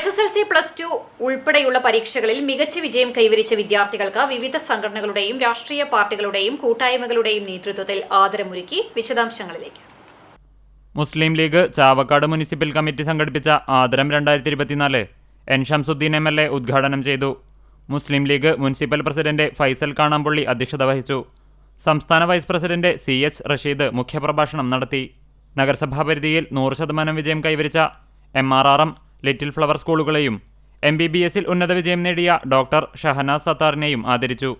S S L C plus two ഉൾപ്പെടെയുള്ള പരീക്ഷകളിൽ മികച്ച വിജയം കൈവരിച്ച വിദ്യാർത്ഥികൾക്ക് വിവിധ സംഘടനകളുടെയും രാഷ്ട്രീയ പാർട്ടികളുടെയും കൂട്ടായ്മകളുടെയും നേതൃത്വത്തിൽ ആദരമൊരുക്കി വിശദാംശങ്ങളിലേക്ക്. മുസ്ലിം ലീഗ് ചാവക്കാട് മുനിസിപ്പൽ കമ്മിറ്റി സംഘടിപ്പിച്ച ആദരം രണ്ടായിരത്തി ഇരുപത്തിനാല് N Shamsuddin M L A ഉദ്ഘാടനം ചെയ്തു. മുസ്ലിം ലീഗ് മുനിസിപ്പൽ പ്രസിഡന്റ് ഫൈസൽ കാണാമ്പുള്ളി അധ്യക്ഷത വഹിച്ചു. സംസ്ഥാന vice president C H Rasheed മുഖ്യപ്രഭാഷണം നടത്തി. നഗരസഭാ പരിധിയിൽ നൂറ് ശതമാനം വിജയം കൈവരിച്ച M R R M little flower സ്കൂളുകളെയും M B B എസിൽ ഉന്നത വിജയം നേടിയ ഡോക്ടർ ഷഹനാസ് സത്താറിനെയും ആദരിച്ചു.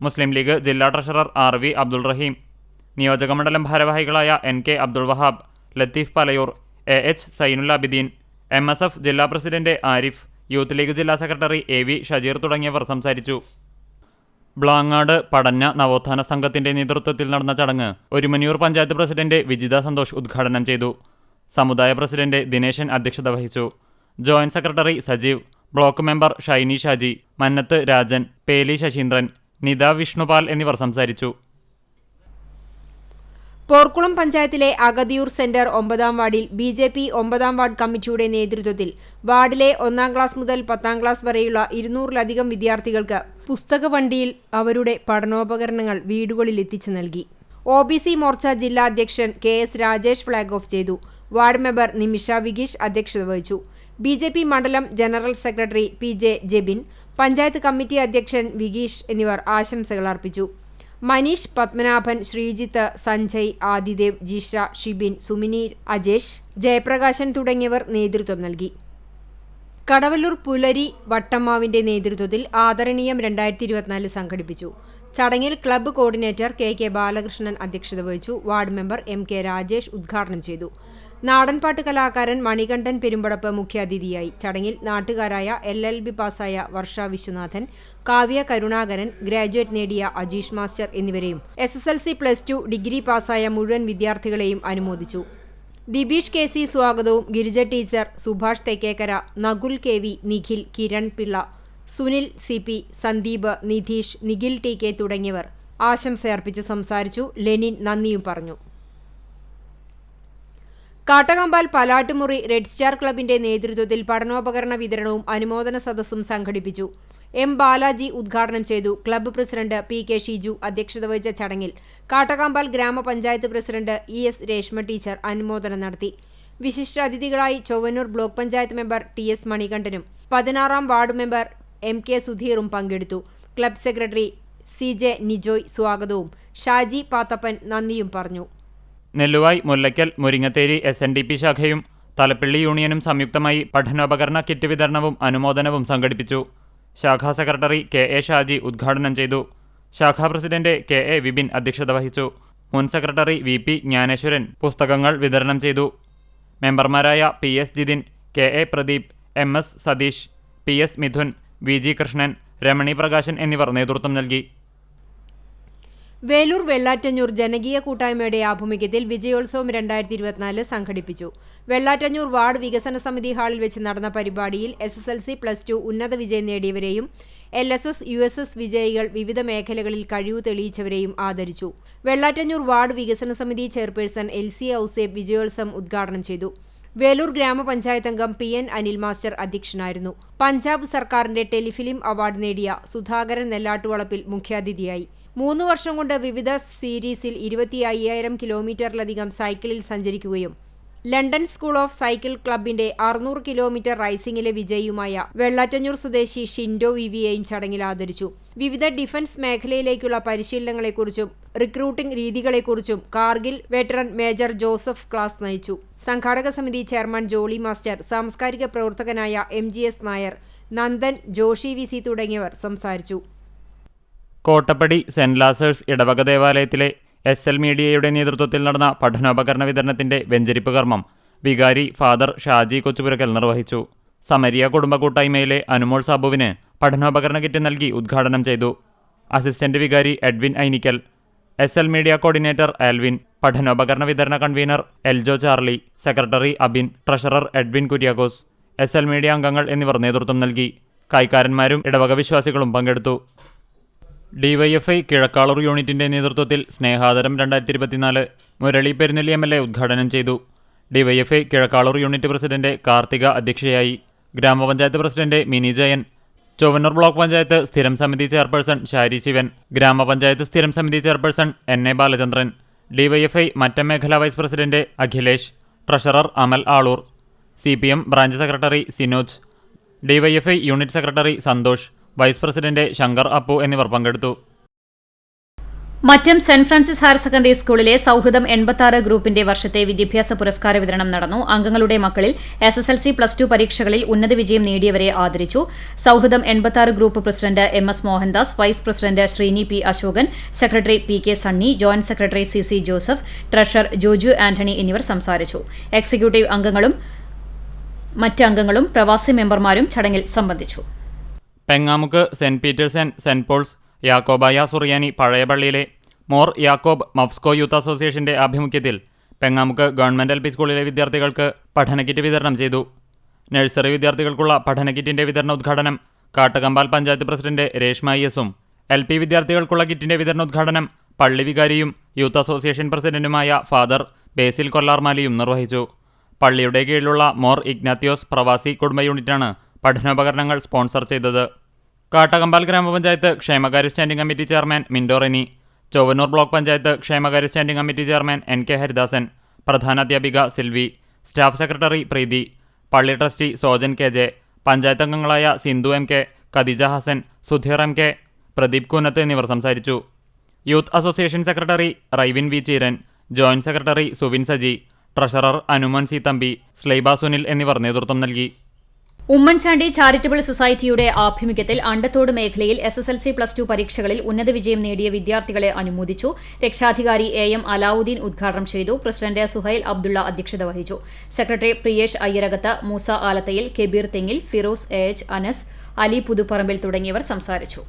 മുസ്ലിം ലീഗ് ജില്ലാ treasurer R V Abdul Rahim നിയോജകമണ്ഡലം ഭാരവാഹികളായ N K Abdul Wahab Latheef Palayur A H Zainul M S F ജില്ലാ പ്രസിഡന്റ് ആരിഫ് യൂത്ത് ലീഗ് ജില്ലാ സെക്രട്ടറി എ വി ഷജീർ തുടങ്ങിയവർ സംസാരിച്ചു. ബ്ലാങ്ങാട് പടഞ്ഞ നവോത്ഥാന സംഘത്തിന്റെ നേതൃത്വത്തിൽ നടന്ന ചടങ്ങ് ഒരുമനിയൂർ പഞ്ചായത്ത് പ്രസിഡന്റ് വിജിത സന്തോഷ് ഉദ്ഘാടനം ചെയ്തു. സമുദായ പ്രസിഡന്റ് ദിനേശൻ അധ്യക്ഷത വഹിച്ചു. Joint secretary Sajeev block member Shiny Shaji Mannath Rajan Peli Sasheendran Nitha Vishnupal എന്നിവർ സംസാരിച്ചു. പോർക്കുളം പഞ്ചായത്തിലെ അഗതിയൂർ സെന്റർ ഒമ്പതാം വാർഡിൽ ബി ജെ പി ഒമ്പതാം വാർഡ് കമ്മിറ്റിയുടെ നേതൃത്വത്തിൽ വാർഡിലെ ഒന്നാം ക്ലാസ് മുതൽ പത്താം ക്ലാസ് വരെയുള്ള ഇരുന്നൂറിലധികം വിദ്യാർത്ഥികൾക്ക് പുസ്തക വണ്ടിയിൽ അവരുടെ പഠനോപകരണങ്ങൾ വീടുകളിൽ എത്തിച്ചു നൽകി. ഒ ബി സി മോർച്ച ജില്ലാ അധ്യക്ഷൻ K S Rajesh flag off ചെയ്തു. വാർഡ് മെമ്പർ നിമിഷ വിഗീഷ് അധ്യക്ഷത വഹിച്ചു. ബി ജെ പി മണ്ഡലം general secretary P J Jebin panchayat committee അധ്യക്ഷൻ വിഗീഷ് എന്നിവർ ആശംസകൾ അർപ്പിച്ചു. മനീഷ് പത്മനാഭൻ ശ്രീജിത്ത് സഞ്ജയ് ആദിദേവ് ജിഷ ഷിബിൻ സുമിനീർ അജേഷ് ജയപ്രകാശൻ തുടങ്ങിയവർ നേതൃത്വം നൽകി. കടവല്ലൂർ പുലരി വട്ടമ്മാവിന്റെ നേതൃത്വത്തിൽ ആദരണീയം രണ്ടായിരത്തി ഇരുപത്തിനാല് സംഘടിപ്പിച്ചു. ചടങ്ങിൽ club coordinator K K Balakrishnan അധ്യക്ഷത വഹിച്ചു. Ward member M K Rajesh ഉദ്ഘാടനം ചെയ്തു. നാടൻപാട്ട് കലാകാരൻ മണികണ്ഠൻ പെരുമ്പടപ്പ് മുഖ്യാതിഥിയായി ചടങ്ങിൽ നാട്ടുകാരായ എൽ എൽ ബി പാസായ വർഷ വിശ്വനാഥൻ കാവ്യ കരുണാകരൻ ഗ്രാജുവേറ്റ് നേടിയ അജീഷ് മാസ്റ്റർ എന്നിവരെയും S S L C plus two degree പാസായ മുഴുവൻ വിദ്യാർത്ഥികളെയും അനുമോദിച്ചു. ദിബീഷ് കെ സി സ്വാഗതവും Girija teacher Subhash Thekkekara Nakul K V Nikhil Kiran Pillai Sunil C P Sandeep Nidheesh Nikhil T K തുടങ്ങിയവർ ആശംസയർപ്പിച്ച് സംസാരിച്ചു. ലെനിൻ നന്ദിയും പറഞ്ഞു. കാട്ടകമ്പാൽ പലാട്ടുമുറി റെഡ് സ്റ്റാർ ക്ലബിന്റെ നേതൃത്വത്തിൽ പഠനോപകരണ വിതരണവും അനുമോദന സദസ്സും സംഘടിപ്പിച്ചു. എം ബാലാജി ഉദ്ഘാടനം ചെയ്തു. Club president P K Shiju അധ്യക്ഷത വഹിച്ച ചടങ്ങിൽ കാട്ടകാമ്പാൽ ഗ്രാമപഞ്ചായത്ത് president E S Reshma teacher അനുമോദനം നടത്തി. വിശിഷ്ടാതിഥികളായി Chowwannur block panchayat member T S മണികണ്ഠനും പതിനാറാം വാർഡ് മെമ്പർ എം കെ സുധീറും പങ്കെടുത്തു. Club secretary C J Nijoy സ്വാഗതവും. ഷാജി പാത്തപ്പൻ നന്ദിയും പറഞ്ഞു. Nelluvai Mullakkal Muringatheri S N D P ശാഖയും Thalappilly യൂണിയനും സംയുക്തമായി പഠനോപകരണ കിറ്റ് വിതരണവും അനുമോദനവും സംഘടിപ്പിച്ചു. ശാഖാ സെക്രട്ടറി കെ എ ഷാജി ഉദ്ഘാടനം ചെയ്തു. ശാഖാ പ്രസിഡന്റ് കെ എ വിപിൻ അധ്യക്ഷത വഹിച്ചു. മുൻ സെക്രട്ടറി വി പി ജ്ഞാനേശ്വരൻ പുസ്തകങ്ങൾ വിതരണം ചെയ്തു. മെമ്പർമാരായ P S Jithin K A Pradeep M S Satheesh P S Midhun V G Krishnan Ramani Prakashan എന്നിവർ നേതൃത്വം നൽകി. വേലൂർ വെള്ളാറ്റഞ്ഞൂർ ജനകീയ കൂട്ടായ്മയുടെ ആഭിമുഖ്യത്തിൽ വിജയോത്സവം രണ്ടായിരത്തി ഇരുപത്തിനാല് സംഘടിപ്പിച്ചു. വെള്ളാറ്റഞ്ഞൂർ വാർഡ് വികസന സമിതി ഹാളിൽ വെച്ച് നടന്ന പരിപാടിയിൽ S S L C plus two ഉന്നത വിജയം നേടിയവരെയും L S S U S S വിജയികൾ വിവിധ മേഖലകളിൽ കഴിവ് തെളിയിച്ചവരെയും ആദരിച്ചു. വെള്ളാറ്റഞ്ഞൂർ വാർഡ് വികസന സമിതി ചെയർപേഴ്സൺ എൽ സി ഔസേബ് വിജയോത്സവം ഉദ്ഘാടനം ചെയ്തു. വേലൂർ ഗ്രാമപഞ്ചായത്ത് അംഗം പി എൻ അനിൽ മാസ്റ്റർ അധ്യക്ഷനായിരുന്നു. പഞ്ചാബ് സർക്കാരിന്റെ ടെലിഫിലിം അവാർഡ് നേടിയ സുധാകരൻ നെല്ലാട്ടുവളപ്പിൽ മുഖ്യാതിഥിയായി. മൂന്ന് വർഷം കൊണ്ട് വിവിധ സീരീസിൽ ഇരുപത്തി അയ്യായിരം കിലോമീറ്ററിലധികം സൈക്കിളിൽ സഞ്ചരിക്കുകയും ലണ്ടൻ സ്കൂൾ ഓഫ് സൈക്കിൾ ക്ലബിന്റെ അറുന്നൂറ് കിലോമീറ്റർ റൈസിംഗിലെ വിജയിയുമായ വെള്ളാറ്റഞ്ഞൂർ സ്വദേശി ഷിൻഡോ വിവിയെയും ചടങ്ങിൽ ആദരിച്ചു. വിവിധ ഡിഫൻസ് മേഖലയിലേക്കുള്ള പരിശീലനങ്ങളെക്കുറിച്ചും recruiting രീതികളെക്കുറിച്ചും Kargil veteran major Joseph class നയിച്ചു. സംഘാടക സമിതി ചെയർമാൻ ജോളി മാസ്റ്റർ സാംസ്കാരിക പ്രവർത്തകനായ M G S Nair Nandan Joshy V C തുടങ്ങിയവർ സംസാരിച്ചു. കോട്ടപ്പടി സെന്റ് ലാസേഴ്സ് ഇടവക ദേവാലയത്തിലെ എസ് എൽ മീഡിയയുടെ നേതൃത്വത്തിൽ നടന്ന പഠനോപകരണ വിതരണത്തിന്റെ വെഞ്ചരിപ്പ് കർമ്മം വികാരി ഫാദർ ഷാജി കൊച്ചുപുരക്കൽ നിർവഹിച്ചു. സമരിയ കുടുംബ കൂട്ടായ്മയിലെ അനുമോൾ സാബുവിന് പഠനോപകരണ കിറ്റ് നൽകി ഉദ്ഘാടനം ചെയ്തു. അസിസ്റ്റന്റ് വികാരി Edwin Ainikkal S L media coordinator Alvin പഠനോപകരണ വിതരണ convener Eljo Charlie secretary Abin treasurer Edwin Kuriakose S L media അംഗങ്ങൾ എന്നിവർ നേതൃത്വം നൽകി. കൈക്കാരന്മാരും ഇടവക വിശ്വാസികളും പങ്കെടുത്തു. ഡിവൈഎഫ്ഐ കിഴക്കാളൂർ യൂണിറ്റിന്റെ നേതൃത്വത്തിൽ സ്നേഹാദരം രണ്ടായിരത്തി ഇരുപത്തിനാല് Murali Perunnelli M L A ഉദ്ഘാടനം ചെയ്തു. DYFI Kizhakkalur unit president Karthika അധ്യക്ഷയായി. ഗ്രാമപഞ്ചായത്ത് പ്രസിഡന്റ് മിനി ജയൻ. ചൊവ്വന്നൂർ ബ്ലോക്ക് പഞ്ചായത്ത് സ്ഥിരം സമിതി ചെയർപേഴ്സൺ ഷാരി ശിവൻ. ഗ്രാമപഞ്ചായത്ത് സ്ഥിരം സമിതി chairperson N A Balachandran. DYFI Mattam മേഖലാ vice president Akhilesh. Treasurer Amal Aloor. C branch secretary Sinoj. DYFI unit secretary Santhosh. Vice president Shankar Appu എന്നിവർ പങ്കെടുത്തു. Mattam saint Francis higher secondary സ്കൂളിലെ സൗഹൃദം എൺപത്തി ഗ്രൂപ്പിന്റെ വർഷത്തെ വിദ്യാഭ്യാസ പുരസ്കാര വിതരണം നടന്നു. അംഗങ്ങളുടെ മക്കളിൽ S S L C plus two പരീക്ഷകളിൽ ഉന്നത വിജയം നേടിയവരെ ആദരിച്ചു. സൗഹൃദം എൺപത്തി group president M S Mohandas vice president Sreeni P Asokan secretary P K Sunny joint secretary C C Joseph treasurer Joju Antony എന്നിവർ സംസാരിച്ചു. എക്സിക്യൂട്ടീവ് അംഗങ്ങളും മറ്റ് അംഗങ്ങളും പ്രവാസി മെമ്പർമാരും ചടങ്ങിൽ സംബന്ധിച്ചു. Pengamuck saint Peter's and saint Paul's Yakobaya Suriyani പഴയപള്ളിയിലെ Mor Yakob മഫ്സ്കോ യൂത്ത് അസോസിയേഷന്റെ ആഭിമുഖ്യത്തിൽ പെങ്ങാമുക്ക് ഗവൺമെന്റ് എൽ പി സ്കൂളിലെ വിദ്യാർത്ഥികൾക്ക് പഠനക്കിറ്റ് വിതരണം ചെയ്തു. നഴ്സറി വിദ്യാർത്ഥികൾക്കുള്ള പഠനക്കിറ്റിന്റെ വിതരണ ഉദ്ഘാടനം കാട്ടുകമ്പാൽ പഞ്ചായത്ത് പ്രസിഡന്റ് രേഷ്മ ഐ എസും എൽ പി വിദ്യാർത്ഥികൾക്കുള്ള കിറ്റിന്റെ വിതരണോദ്ഘാടനം പള്ളി വികാരിയും യൂത്ത് അസോസിയേഷൻ പ്രസിഡന്റുമായ ഫാദർ ബേസിൽ കൊല്ലാർമാലിയും നിർവഹിച്ചു. പള്ളിയുടെ കീഴിലുള്ള മോർ ഇഗ്നാത്തിയോസ് പ്രവാസി കുടുംബ യൂണിറ്റാണ് പഠനോപകരണങ്ങൾ സ്പോൺസർ ചെയ്തത്. കാട്ടകമ്പാൽ ഗ്രാമപഞ്ചായത്ത് ക്ഷേമകാര്യ standing committee chairman Mindoreni Chowwannur block panchayat ക്ഷേമകാര്യ standing committee chairman N K Haridasan പ്രധാനാധ്യാപിക Silvi staff secretary Preethi പള്ളി trustee Sojan K J panchayat അംഗങ്ങളായ Sindhu M K Khadeeja Hasan Sudheer M K Pradeep Koonath എന്നിവർ സംസാരിച്ചു. Youth association secretary Raivin V Cheeran joint secretary Suvin Saji treasurer Anumon C Thampi Sliba Sunil എന്നിവർ നേതൃത്വം നൽകി. Oommen Chandy charitable സൊസൈറ്റിയുടെ ആഭിമുഖ്യത്തിൽ അണ്ടത്തോട് മേഖലയിൽ S S L C plus two പരീക്ഷകളിൽ ഉന്നത വിജയം നേടിയ വിദ്യാർത്ഥികളെ അനുമോദിച്ചു. രക്ഷാധികാരി എ എം അലാവുദ്ദീൻ ഉദ്ഘാടനം ചെയ്തു. പ്രസിഡന്റ് സുഹൈൽ അബ്ദുള്ള അധ്യക്ഷത വഹിച്ചു. Secretary Priyesh Ayyarakath Moosa Alathayil Kebeer Thengil Firoz A H Anas Ali Puthuparambil തുടങ്ങിയവർ സംസാരിച്ചു.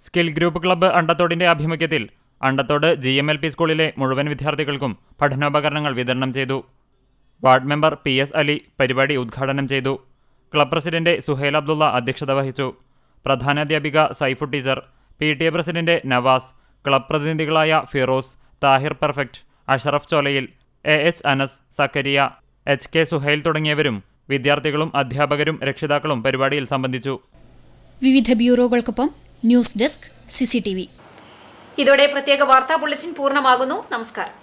സ്കിൽ ഗ്രൂപ്പ് ക്ലബ്ബ് അണ്ടത്തോടിന്റെ ആഭിമുഖ്യത്തിൽ Andathode G M L P സ്കൂളിലെ മുഴുവൻ വിദ്യാർത്ഥികൾക്കും പഠനോപകരണങ്ങൾ വിതരണം ചെയ്തു. Ward member P S Ali പരിപാടി ഉദ്ഘാടനം ചെയ്തു. ക്ലബ് പ്രസിഡന്റ് സുഹേൽ അബ്ദുള്ള അധ്യക്ഷത വഹിച്ചു. പ്രധാനാധ്യാപിക Saifu teacher P T A president Navas club പ്രതിനിധികളായ Firoz Thahir perfect Ashraf Cholayil A H Anas Zakariya H K Suhail തുടങ്ങിയവരും വിദ്യാർത്ഥികളും അധ്യാപകരും രക്ഷിതാക്കളും പരിപാടിയിൽ സംബന്ധിച്ചു. വിവിധ ബ്യൂറോകൾക്കൊപ്പം ന്യൂസ് ഡെസ്ക് സിസിടിവി ഇതോടെ പ്രത്യേക വാർത്താ ബുള്ളറ്റിൻ പൂർണമാകുന്നു. നമസ്കാരം.